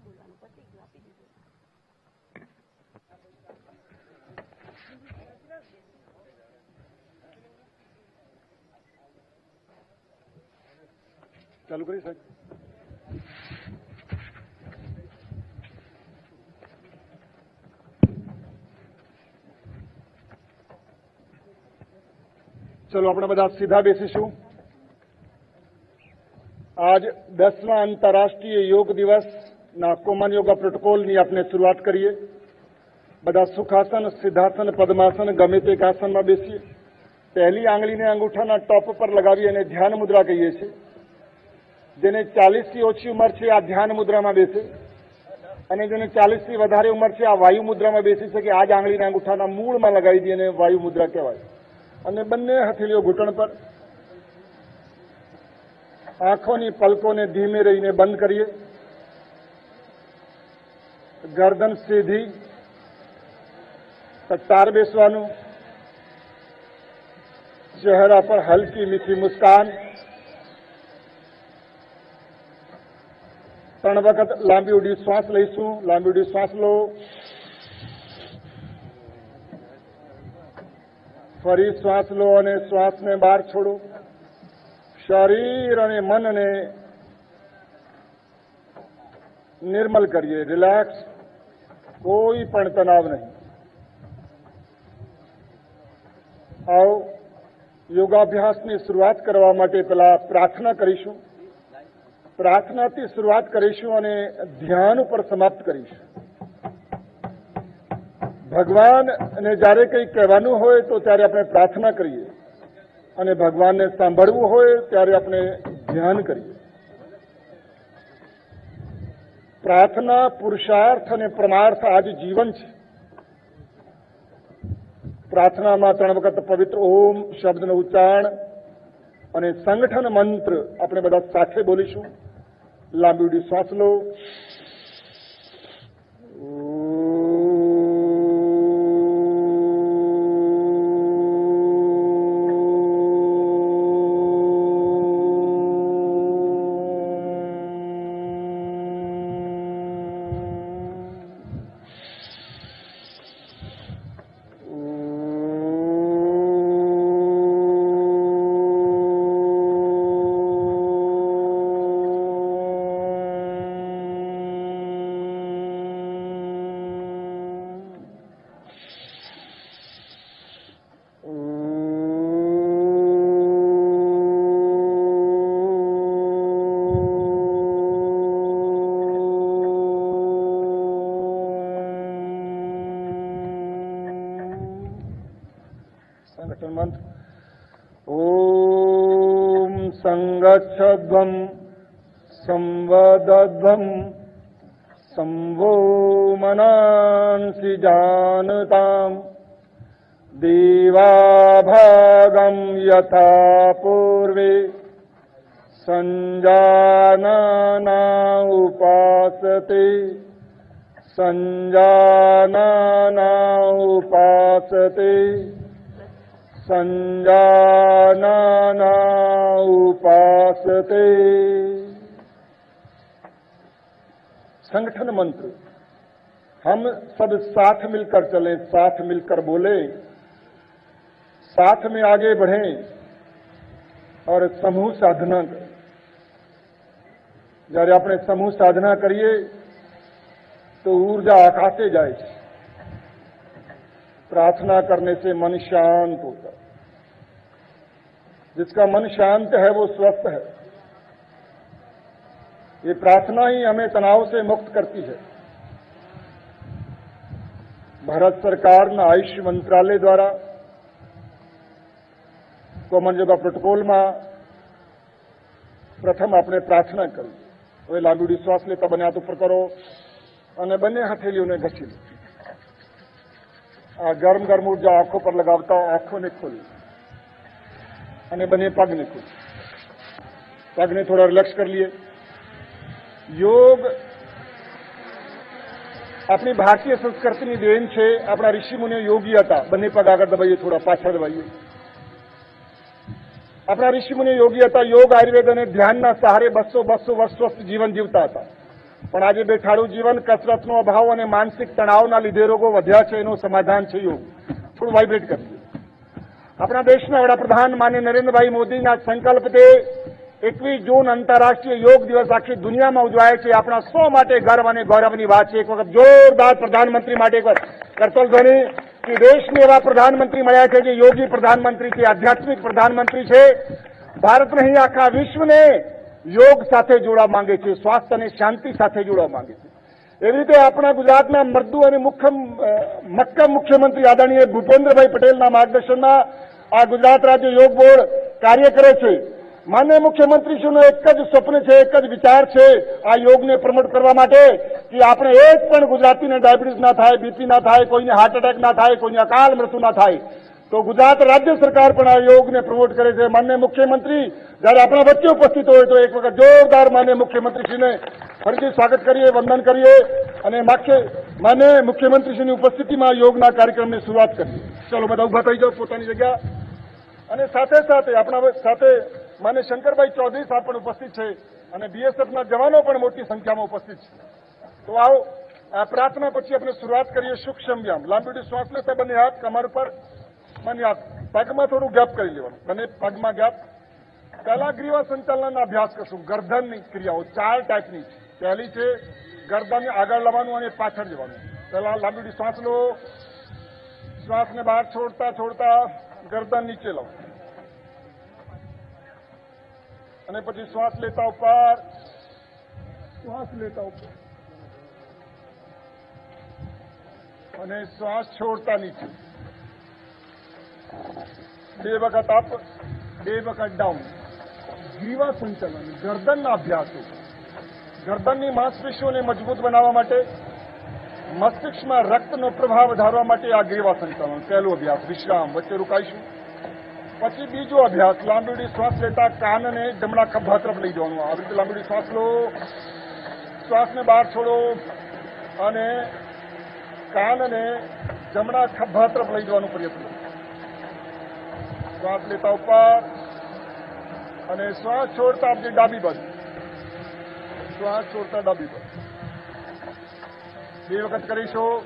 નહીં બોલવાનું, પતી ગયું, આપી દીધું. ચાલુ કરી સાહેબ? ચલો, આપણે બધા સીધા બેસીશું. આજ દસમા આંતરરાષ્ટ્રીય યોગ દિવસના કોમન યોગા પ્રોટોકોલની આપણે શરૂઆત કરીએ બધા સુખાસન સિદ્ધાસન પદ્માસન ગમે તે એક આસનમાં બેસીએ પહેલી આંગળીને અંગૂઠાના ટોપ પર લગાવી અને ધ્યાન મુદ્રા કહીએ છીએ જેને ચાલીસથી ઓછી ઉંમર છે આ ધ્યાન મુદ્રામાં બેસે અને જેને ચાલીસથી વધારે ઉંમર છે આ વાયુ મુદ્રામાં બેસી શકે આ જ આંગળીના અંગૂઠાના મૂળમાં લગાવી દઈએ અને વાયુ મુદ્રા કહેવાય અને બંને હથેળીઓ ઘૂંટણ પર આંખોની પલકોને ધીમે રહીને બંધ કરીએ ગરદન સીધી સત્તાર બેસવાનું. ચહેરા પર હલકી મીઠી મુસ્કાન. ત્રણ વખત લાંબી ઉડી શ્વાસ લઈશું. લાંબી ઉડી શ્વાસ લો. ફરી શ્વાસ લો અને શ્વાસને બહાર છોડો. શરીર અને મનને નિર્મલ કરીએ, રિલેક્સ કોઈ પણ તણાવ નહીં. આવો, યોગાભ્યાસની શરૂઆત કરવા માટે પેલા પ્રાર્થના કરીશું. પ્રાર્થનાથી શરૂઆત કરીશું અને ધ્યાન ઉપર સમાપ્ત કરીશું. ભગવાનને જ્યારે કંઈ કહેવાનું હોય તો ત્યારે આપણે પ્રાર્થના કરીએ. અને ભગવાનને સાંભળવું હોય ત્યારે આપણે ધ્યાન કરીએ. પ્રાર્થના, પુરુષાર્થ અને પ્રમાર્થ આજ જીવન છે. પ્રાર્થનામાં ત્રણ વખત પવિત્ર ઓમ શબ્દનું ઉચ્ચારણ અને સંગઠન મંત્ર આપણે બધા સાથે બોલીશું. લાંબી ઉડી શ્વાસ લો. सङ्गच्छध्वम् संवदध्वम् सम्भोमनांसि जानताम् दिवाभागम् यथा पूर्वे सञ्जानाना उपासते सञ्जानाना उपासते ઉપાસતે संजानाना उपासते संगठन मंत्र हम सब साथ मिलकर चलें साथ मिलकर बोले साथ में आगे बढ़ें और समूह साधना करें જ્યારે આપણે સમૂહ સાધના કરીએ તો ऊर्जा आकाशे जाए છે प्रार्थना करने से मन शांत होता है जिसका मन शांत है वो स्वस्थ है ये प्रार्थना ही हमें तनाव से मुक्त करती है ભારત સરકારના આયુષ મંત્રાલય દ્વારા કોમન યોગા પ્રોટોકોલમાં પ્રથમ આપણે પ્રાર્થના કરી હવે લાંબી શ્વાસ લેતા બંને હાથ ઉપર કરો અને બંને હથેલીઓને ઘસી લો આ ગરમ ગરમ ઊર્જા આંખો પર લગાવતા આંખોને ખોલી. અને બંને પગને ખોલી. પગને થોડા રિલેક્સ કરી લઈએ યોગ આપણી ભારતીય સંસ્કૃતિની દેન છે, આપણા ઋષિમુનિઓ યોગી હતા. બંને પગ આગળ દબાઈએ, થોડા પાછળ દબાઈએ. આપણા ઋષિમુનિઓ યોગી હતા. યોગ આયુર્વેદ અને ધ્યાનના સહારે બસો બસો વર્ષ સ્વસ્થ જીવન જીવતા હતા. પણ આજે બેઠાડું જીવન, કસરતનો અભાવ અને માનસિક તણાવના લીધે રોગો વધ્યા છે એનું સમાધાન છે યોગ થોડું વાઇબ્રેટ કરીએ. આપણા દેશના વડાપ્રધાન માન્ય નરેન્દ્રભાઈ મોદીના સંકલ્પથી એકવીસ જૂન આંતરરાષ્ટ્રીય યોગ દિવસ આખી દુનિયામાં ઉજવાય છે. આપણા સૌ માટે ગર્વ અને ગૌરવની વાત છે. એક વખત જોરદાર પ્રધાનમંત્રી માટે એક વખત. કરતલ ધ્વનિ. કે દેશને એવા પ્રધાનમંત્રી મળ્યા છે જે યોગી પ્રધાનમંત્રી છે આધ્યાત્મિક પ્રધાનમંત્રી છે. ભારત નહીં આખા વિશ્વને યોગ સાથે જોડવા માંગે છે, સ્વાસ્થ્ય અને શાંતિ સાથે જોડવા માંગે છે. એવી રીતે આપણા ગુજરાતના મર્દુ અને મુખ્ય મક્કમ મુખ્યમંત્રી આદરણીય ભૂપેન્દ્રભાઈ પટેલના માર્ગદર્શનમાં આ ગુજરાત રાજ્ય યોગ બોર્ડ કાર્ય કરે છે. માન્ય મુખ્યમંત્રીશ્રીનું એક જ સ્વપ્ન છે, એક જ વિચાર છે આ યોગને પ્રમોટ કરવા માટે કે આપણે એક પણ ગુજરાતીને ડાયાબિટીસ ના થાય, બીપી ના થાય, કોઈને હાર્ટ એટેક ના થાય, કોઈને અકાલ મૃત્યુ ના થાય. તો ગુજરાત રાજ્ય સરકાર પણ આ યોગને પ્રમોટ કરે છે. માન્ય મુખ્યમંત્રી, જ્યારે આપણા વચ્ચે ઉપસ્થિત હોય તો એક વખત જોરદાર માન્ય મુખ્યમંત્રીશ્રીને ફરીથી સ્વાગત કરીએ, વંદન કરીએ અને માન્ય મુખ્યમંત્રીશ્રીની ઉપસ્થિતિમાં યોગના કાર્યક્રમની શરૂઆત કરીએ. ચલો બધા ઊભા થઈ જાઓ પોતાની જગ્યા. અને સાથે સાથે આપણા સાથે માન્ય શંકરભાઈ ચૌધરી સાહેબ પણ ઉપસ્થિત છે અને બીએસએફના જવાનો પણ મોટી સંખ્યામાં ઉપસ્થિત છે. તો આવો, આ પ્રાર્થના પછી આપણે શરૂઆત કરીએ સૂક્ષ્મ વ્યાયામ લાંબી શ્વાસ લેતા બંને હાથ કમર પર. હાથ પગમાં થોડું ગેપ કરી લેવાનું. અને પગમાં ગેપ કલાગ્રીવા ગ્રીવા સંચાલનના અભ્યાસ કરશું. ગરદનની ક્રિયાઓ ચાર ટાઈપની પહેલી છે ગરદન આગળ લાવવાનું અને પાછળ જવાનું. પહેલા લાંબીડી શ્વાસ લો. શ્વાસને બહાર છોડતા છોડતા ગરદન નીચે લાવો. અને પછી શ્વાસ લેતા ઉપર. શ્વાસ લેતા ઉપર. અને શ્વાસ છોડતા નીચે. બે વખત અપ બે વખત ડાઉન ગ્રીવા સંચાલન ગરદનના અભ્યાસો ગરદનની માંસપેશીઓને મજબૂત બનાવવા માટે, મસ્તિષ્કમાં રક્તનો પ્રભાવ વધારવા માટે આ ગ્રીવા સંચાલન પહેલો અભ્યાસ, વિશ્રામ, વચ્ચે રોકાઈશું. પછી બીજો અભ્યાસ, લાંબીડી શ્વાસ લેતા કાનને જમણા ખભા તરફ લઈ જવાનું. આવી રીતે લાંબીડી શ્વાસ લો. શ્વાસને બહાર છોડો અને કાનને જમણા ખભા તરફ લઈ જવાનો પ્રયત્ન. શ્વાસ લેતા ઉપર અને શ્વાસ છોડતા આપણી ડાબી બાજુ. શ્વાસ છોડતા ડાબી બાજુ. બે વખત કરીશું.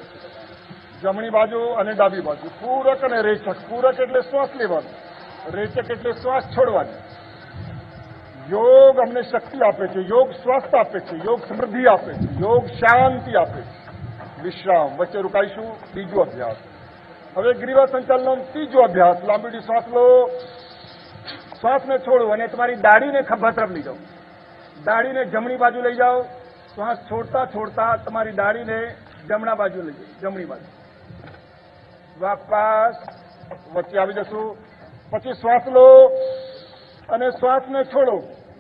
જમણી બાજુ અને ડાબી બાજુ. પૂરક અને રેચક. પૂરક એટલે શ્વાસ લેવાનું. રેચક એટલે શ્વાસ છોડવાની. યોગ અમને શક્તિ આપે છે. યોગ સ્વાસ્થ્ય આપે છે. યોગ સમૃદ્ધિ આપે છે. યોગ શાંતિ આપે છે. વિશ્રામ. વચ્ચે રોકાઈશું. બીજો અભ્યાસ. હવે ગ્રીવા સંચાલનનો ત્રીજો અભ્યાસ, લાંબીડી શ્વાસ લો. શ્વાસને છોડો અને તમારી દાઢીને ખભા તરફ લઈ જાઓ દાઢીને જમણી બાજુ લઈ જાઓ. શ્વાસ છોડતા છોડતા તમારી દાઢીને જમણા બાજુ લઈ જાઓ, જમણી બાજુ. વાપાસ વચ્ચે આવી જશું. પછી શ્વાસ લો અને શ્વાસને છોડો,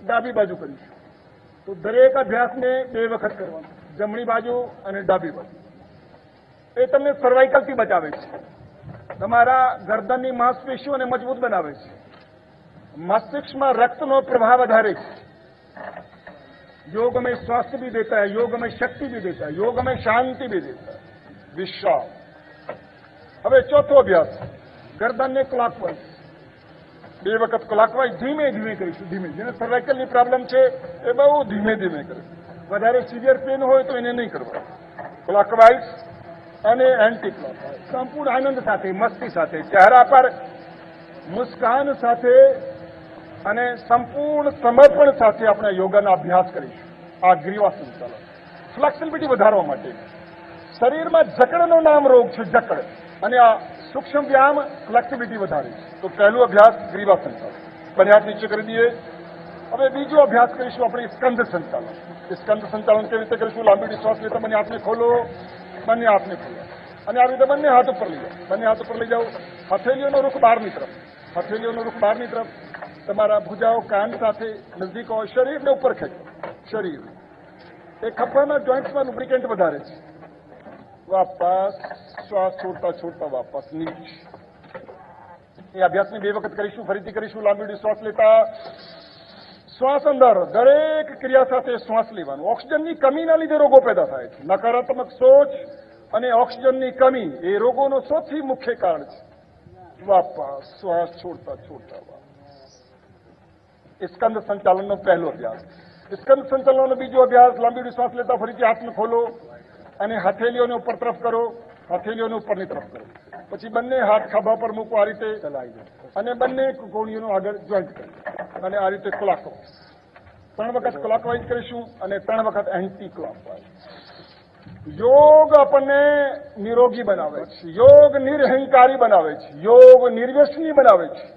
ડાબી બાજુ કરીશું તો દરેક અભ્યાસને બે વખત કરવાનો. જમણી બાજુ અને ડાબી બાજુ. એ તમને સર્વાઇકલથી બચાવે છે. તમારા ગરદનની માંસપેશીઓને મજબૂત બનાવે છે मस्तिष्क रक्त નો प्रभाव વધારે છે योग में स्वास्थ्य भी देता है योग में शक्ति भी देता है योग में शांति भी देता है विश्राम હવે ચોથો અભ્યાસ ગરદનને ક્લોકવાઇઝ બે વખત ક્લોકવાઇઝ ધીમે ધીમે કરીશું ધીમે જેને સર્વાઇકલની પ્રોબ્લેમ છે એ બહુ ધીમે ધીમે કરે વધારે સિવિયર પેન હોય તો એને નહીં કરવા ક્લોકવાઇઝ અને એન્ટી ક્લોક સંપૂર્ણ આનંદ સાથે, મસ્તી સાથે, ચહેરા પર મુસ્કાન સાથે અને સંપૂર્ણ સમર્પણ સાથે આપણે યોગાના અભ્યાસ કરીશું. આ ગ્રીવાસન ચાલો. ફ્લેક્સિબિલિટી વધારવા માટે. શરીરમાં જકડનો નામ રોગ છે, જકડ. અને આ સૂક્ષ્મ વ્યાયામ ફ્લેક્સિબિલિટી વધારે તો પહેલું અભ્યાસ ગ્રીવાસન ચાલો. બંને નીચે કરી દઈએ. હવે બીજો અભ્યાસ કરીશું આપણે સ્કંદ સંચાલન સ્કંદ સંચાલન કેવી રીતે કરીશું? લાંબી શ્વાસ લેતા બંને હાથને ખોલો. બંને હાથને ખોલો. અને આ રીતે બંને હાથ ઉપર લઈ જાઓ. બંને હાથ ઉપર લઈ જાઓ. હથેલીઓનો રૂખ બહારની તરફ. હથેલીઓનો રૂખ બહારની તરફ. તમારા ભુજાઓ કાન સાથે નજીક હોય, શરીરને ઉપર ખેંચો. શરીર એ ખભાના જોઈન્ટ્સમાં લુબ્રિકેન્ટ વધારે છે. વાપસ શ્વાસ છોડતા છોડતા વાપસ નીચ. એ અભ્યાસની બે વખત કરીશું, ફરીથી કરીશું, લાંબી શ્વાસ લેતા. શ્વાસ અંદર દરેક ક્રિયા સાથે શ્વાસ લેવાનું. ઓક્સિજનની કમીના લીધે રોગો પેદા થાય છે. નકારાત્મક સોચ અને ઓક્સિજનની કમી એ રોગોનો સૌથી મુખ્ય કારણ છે. વાપા, શ્વાસ છોડતા છોડતા સ્કંદ સંચાલનનો પહેલો અભ્યાસ. સ્કંદ સંચાલનનો બીજો અભ્યાસ, લાંબી શ્વાસ લેતા ફરીથી હાથને ખોલો અને હથેલીઓને ઉપર તરફ કરો. હથેલીઓને ઉપરની તરફ કરો. પછી બંને હાથ ખભા પર મૂકો આ રીતે. અને બંને કોણીઓનો આગળ જોઈન્ટ કરો. અને આ રીતે ક્લોકવાઇઝ ત્રણ વખત ક્લોકવાઇઝ કરીશું અને ત્રણ વખત એન્ટી ક્લોકવાઇઝ યોગ આપણને નિરોગી બનાવે છે યોગ નિરહંકારી બનાવે છે યોગ निर्व्यसनी बनावे છે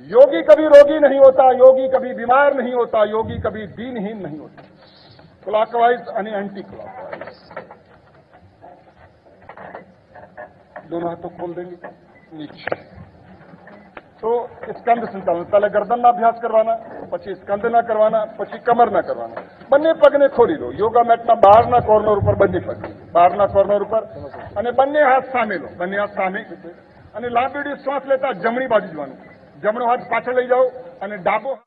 योगी कभी रोगी नहीं होता योगी कभी बीमार नहीं होता योगी कभी दीनहीन नहीं होता क्लॉकवाइज અને एंटी क्लॉकवाइज दोनों हाथों खोल देंगे नीचे તો સ્કંદ સંચાલન પહેલા ગરદનના અભ્યાસ કરવાના પછી સ્કંદના કરવાના પછી કમરના કરવાના બંને પગને ખોલી લો યોગા મેટના બહારના કોર્નર ઉપર બંને પગ બહારના કોર્નર ઉપર અને બંને હાથ સામે લો બંને હાથ સામે અને લાંબીડી શ્વાસ લેતા જમણી બાજુ જવાનું જમણો હાથ પાછળ લઈ જાઓ અને ડાબો